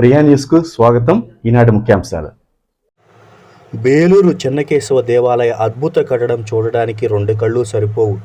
ప్రియా న్యూస్కు స్వాగతం. ఈనాటి ముఖ్యాంశాలు. బేలూరు చెన్నకేశవ దేవాలయ అద్భుత కట్టడం చూడడానికి రెండు కళ్ళు సరిపోవు.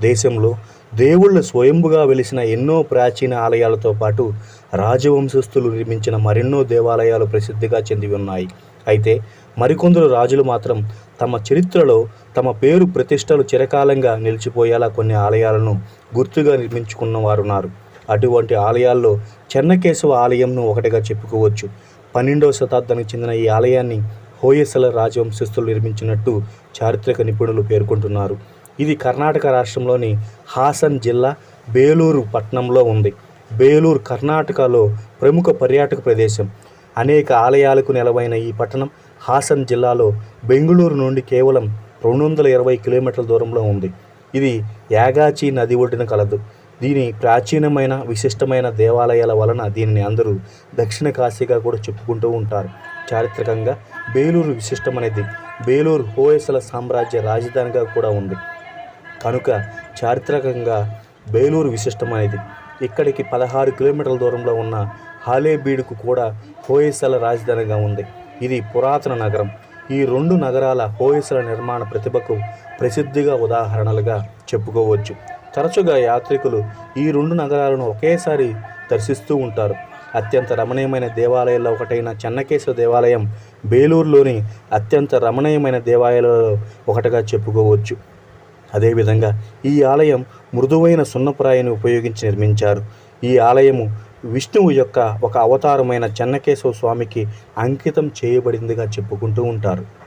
దేశంలో దేవుళ్ళు స్వయంభుగా వెలిసిన ఎన్నో ప్రాచీన ఆలయాలతో పాటు రాజవంశస్థులు నిర్మించిన మరెన్నో దేవాలయాలు ప్రసిద్ధిగా చెంది ఉన్నాయి అయితే మరికొందరు రాజులు మాత్రం తమ చరిత్రలో తమ పేరు ప్రతిష్టలు చిరకాలంగా నిలిచిపోయేలా కొన్ని ఆలయాలను గుర్తుగా నిర్మించుకున్న వారున్నారు అటువంటి ఆలయాల్లో చెన్నకేశవ ఆలయంను ఒకటిగా చెప్పుకోవచ్చు. పన్నెండవ శతాబ్దానికి చెందిన ఈ ఆలయాన్ని హోయసల రాజవంశస్థులు నిర్మించినట్టు చారిత్రక నిపుణులు పేర్కొంటున్నారు. ఇది కర్ణాటక రాష్ట్రంలోని హాసన్ జిల్లా బేలూరు పట్టణంలో ఉంది. బేలూరు కర్ణాటకలో ప్రముఖ పర్యాటక ప్రదేశం. అనేక ఆలయాలకు నెలవైన ఈ పట్టణం హాసన్ జిల్లాలో బెంగళూరు నుండి కేవలం రెండు వందల ఇరవై కిలోమీటర్ల దూరంలో ఉంది. ఇది యాగాచి నది ఒడ్డున కలదు. దీని ప్రాచీనమైన విశిష్టమైన దేవాలయాల వలన దీనిని అందరూ దక్షిణ కాశీగా కూడా చెప్పుకుంటూ ఉంటారు. చారిత్రకంగా బేలూరు విశిష్టమైనది బేలూరు హోయసల సామ్రాజ్య రాజధానిగా కూడా ఉంది. కనుక చారిత్రకంగా బేలూరు విశిష్టమైనది ఇక్కడికి పదహారు కిలోమీటర్ల దూరంలో ఉన్న హాలేబీడుకు కూడా హోయసల రాజధానిగా ఉంది. ఇది పురాతన నగరం. ఈ రెండు నగరాల హోయసల నిర్మాణ ప్రతిభకు ప్రసిద్ధిగా ఉదాహరణలుగా చెప్పుకోవచ్చు. తరచుగా యాత్రికులు ఈ రెండు నగరాలను ఒకేసారి దర్శిస్తూ ఉంటారు. అత్యంత రమణీయమైన దేవాలయాల్లో ఒకటైన చెన్నకేశ్వర దేవాలయం బేలూరులోని అత్యంత రమణీయమైన దేవాలయాలలో ఒకటిగా చెప్పుకోవచ్చు. అదేవిధంగా ఈ ఆలయం మృదువైన సున్నపురాయిని ఉపయోగించి నిర్మించారు. ఈ ఆలయము విష్ణువు యొక్క ఒక అవతారమైన చెన్నకేశవ స్వామికి అంకితం చేయబడిందిగా చెప్పుకుంటూ ఉంటారు.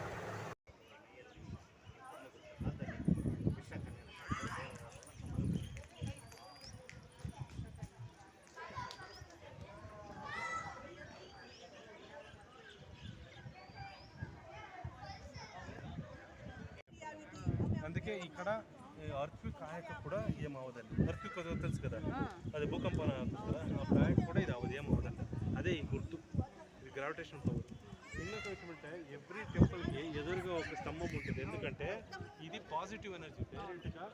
అందుకే ఇక్కడ అర్త్విక్ ఆయక కూడా అవ్వదండి అర్త్విక్ తెలుసు కదా? అది ఆ ఆయక కూడా ఇది ఏం అవ్వదండి అదే ఈ గుర్తు. ఇది గ్రావిటేషన్ పవర్ ఇంకొక విషయం అంటే ఎవ్రీ టెంపుల్కి ఎదురుగా ఒక స్తంభం ఉంటుంది. ఎందుకంటే ఇది పాజిటివ్ ఎనర్జీ డైరెక్ట్గా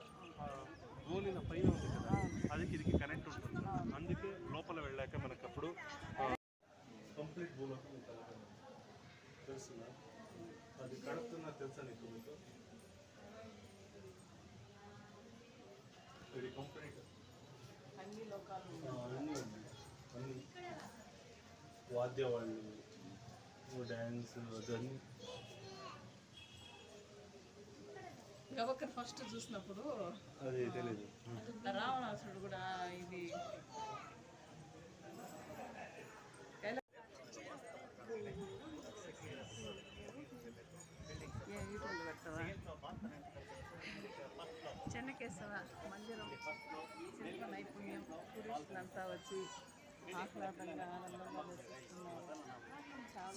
గోలిన పైన ఉంది కదా అది ఇది కనెక్ట్ ఉంటుంది అందుకే లోపల వెళ్ళాక మనకు అప్పుడు కంప్లీట్ భూలోకి తెలుస్తుందా అది కడుపుతున్నా తెలుసా నీకు మీకు ఇది కంప్లీట్ అన్ని ఉన్నాయి. అన్ని. వాద్యవాళ్ళు డ్యాన్స్ అదన్నీ. గవక్కర్ ఫస్ట్ చూసినప్పుడు అది తెలీదు. రావణాసురుడు కూడా ఇది? చెన్నకేశవ మందిరం. శిల్ప నైపుణ్యం టూరిస్టులంతా వచ్చి ఆహ్లాదంగా ఆనందంగా దర్శిస్తున్నారు చాలా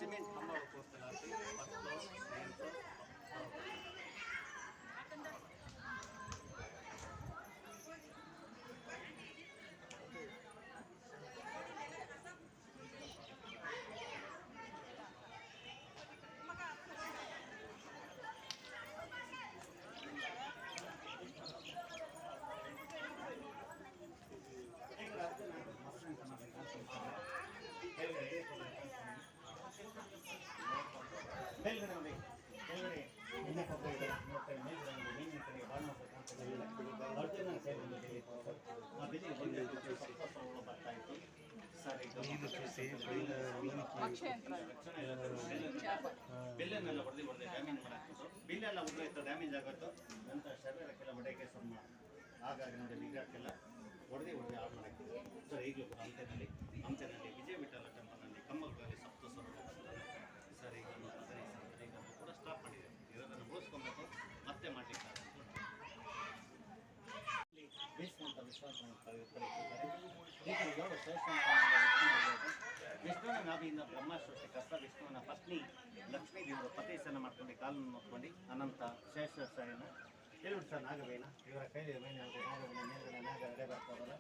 ಇದು ಚೂಸಿ ಬೆಲ್ಲ ಬೆಲ್ಲನ್ನೆಲ್ಲ ಹೊಡೆದು ಹೊಡೆದು ಡ್ಯಾಮೇಜ್ ಮಾಡಾಕ್ಬಿಟ್ಟು ಬಿಲ್ಲೆಲ್ಲ ಉದುರಾಯ್ತು ಡ್ಯಾಮೇಜ್ ಆಗೋಯ್ತು ನಂತರ ಶರೀರಕ್ಕೆಲ್ಲ ಹೊಡೆಯಕ್ಕೆ ಸುಮ್ಮ ಹಾಗಾಗಿ ನೋಡಿ ಬಿಗ್ರಾಕ್ಕೆಲ್ಲ ಹೊಡೆದು ಹೊಡೆದು ಆರ್ಡರ್ ಹಾಕಿದ್ರು ಸರ್ ಈಗಲೂ ಕೂಡ ಹಂತನಲ್ಲಿ ಹಂತನಲ್ಲಿ ವಿಜಯ ವಿಠಲ ಟೆಂಪಲ್ ಏಳು ವಿಷ್ಣುವಿನ ನಾಭಿಯಿಂದ ಬ್ರಹ್ಮ ಸೃಷ್ಟಿ ಕಷ್ಟ ವಿಷ್ಣುವಿನ ಪತ್ನಿ ಲಕ್ಷ್ಮೀ ದೇವರು ಪತೇಶನ ಮಾಡ್ಕೊಂಡು ಕಾಲನ್ನು ನೋಡ್ಕೊಂಡು ಅನಂತ ಶೇಷಶಯನ ಹೇಳ್ಬಿಟ್ಟು ಸರ್ ನಾಗವೇನ ಇವರ ಕೈಲಿ ನಾಗವೇನ ಮೇಲ್ಗಡೆ ನಾಗ ಎಡೆ ಬರ್ತಾರಲ್ಲ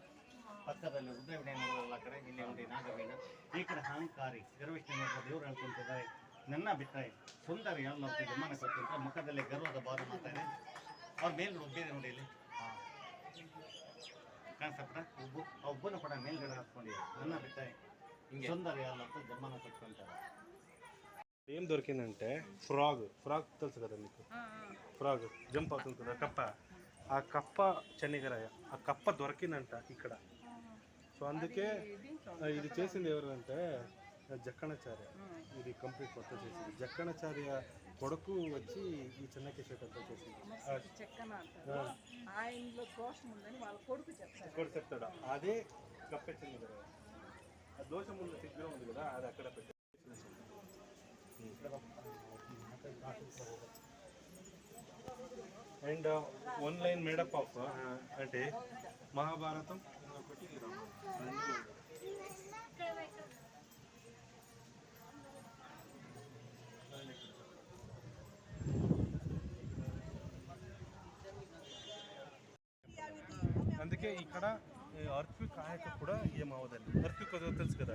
ಪಕ್ಕದಲ್ಲಿ ನೋಡೋಲ್ಲ ಕಡೆ ಇಲ್ಲಿ ಒಂದು ನಾಗವೇನ ಈ ಕಡೆ ಅಹಂಕಾರಿ ಗರ್ವಿಷ್ಣು ದೇವರು ಹೇಳ್ಕೊಂತಿದ್ದಾರೆ ನನ್ನ ಬಿಟ್ಟರೆ ಸುಂದರಿ ಎಲ್ಲ ಗಮನ ಕೊಟ್ಟಿರ್ತಾರೆ ಮುಖದಲ್ಲಿ ಗರ್ವದ ಬಾಧ ಮಾಡ್ತಾರೆ ಅವ್ರ ಮೇಲೆ ರುಬ್ಬಿದೆ ನೋಡಿ ಇಲ್ಲಿ ಕಾಣಿಸಪ್ಪ ಒಬ್ಬ ಆ ಒಬ್ಬನ ಕೂಡ ಮೇಲ್ಗಡೆ ಹಾಕ್ಕೊಂಡಿದೆ ನನ್ನ ಬಿಟ್ಟರೆ సౌందర్యాలతో జమ్మన పెట్టుకుంటారు ఏం దొరికిందంటే ఫ్రాగ్ ఫ్రాగ్ తెలుసు కదా మీకు ఫ్రాగ్ జంప్ అవుతుంది కదా కప్ప ఆ కప్ప చెన్నిగరాయ ఆ కప్ప దొరికిందంట ఇక్కడ సో అందుకే ఆ, ఇది చేసింది ఎవరు అంటే జక్కణాచార్య. ఇది కంప్లీట్ మొత్తం చేసింది. జక్కణాచార్య కొడుకు వచ్చి ఈ చెన్నకేశ్వర అంతా చేసింది. కొడుకు చెప్తాడు. అదే కప్ప చెన్నిగరాయ ఆ దోషం ఉన్న విగ్రహం ఉంది కదా అది అక్కడ and one line made up అంటే మహాభారతం ఒకటి రామాయణం. అందుకే ఇక్కడ అర్త్విక్ ఆయక కూడా ఏం అవ్వదండి అర్త్విక్ తెలుసు కదా?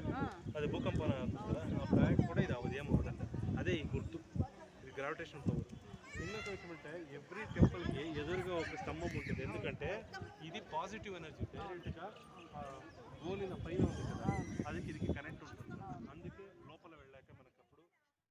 అది భూకంపన అవుతుంది కదా? ఆ కూడా ఇది అవ్వదు ఏం అవ్వదండి అదే ఈ గుర్తు. ఇది గ్రావిటేషన్ పవర్ ఇంకొక విషయం అంటే ఎవ్రీ టెంపుల్కి ఎదురుగా ఒక స్తంభం ఉంటుంది. ఎందుకంటే ఇది పాజిటివ్ ఎనర్జీ డైరెక్ట్గా గోలిన పైన ఉంది కదా? అది ఇది కనెక్ట్ ఉంటుంది.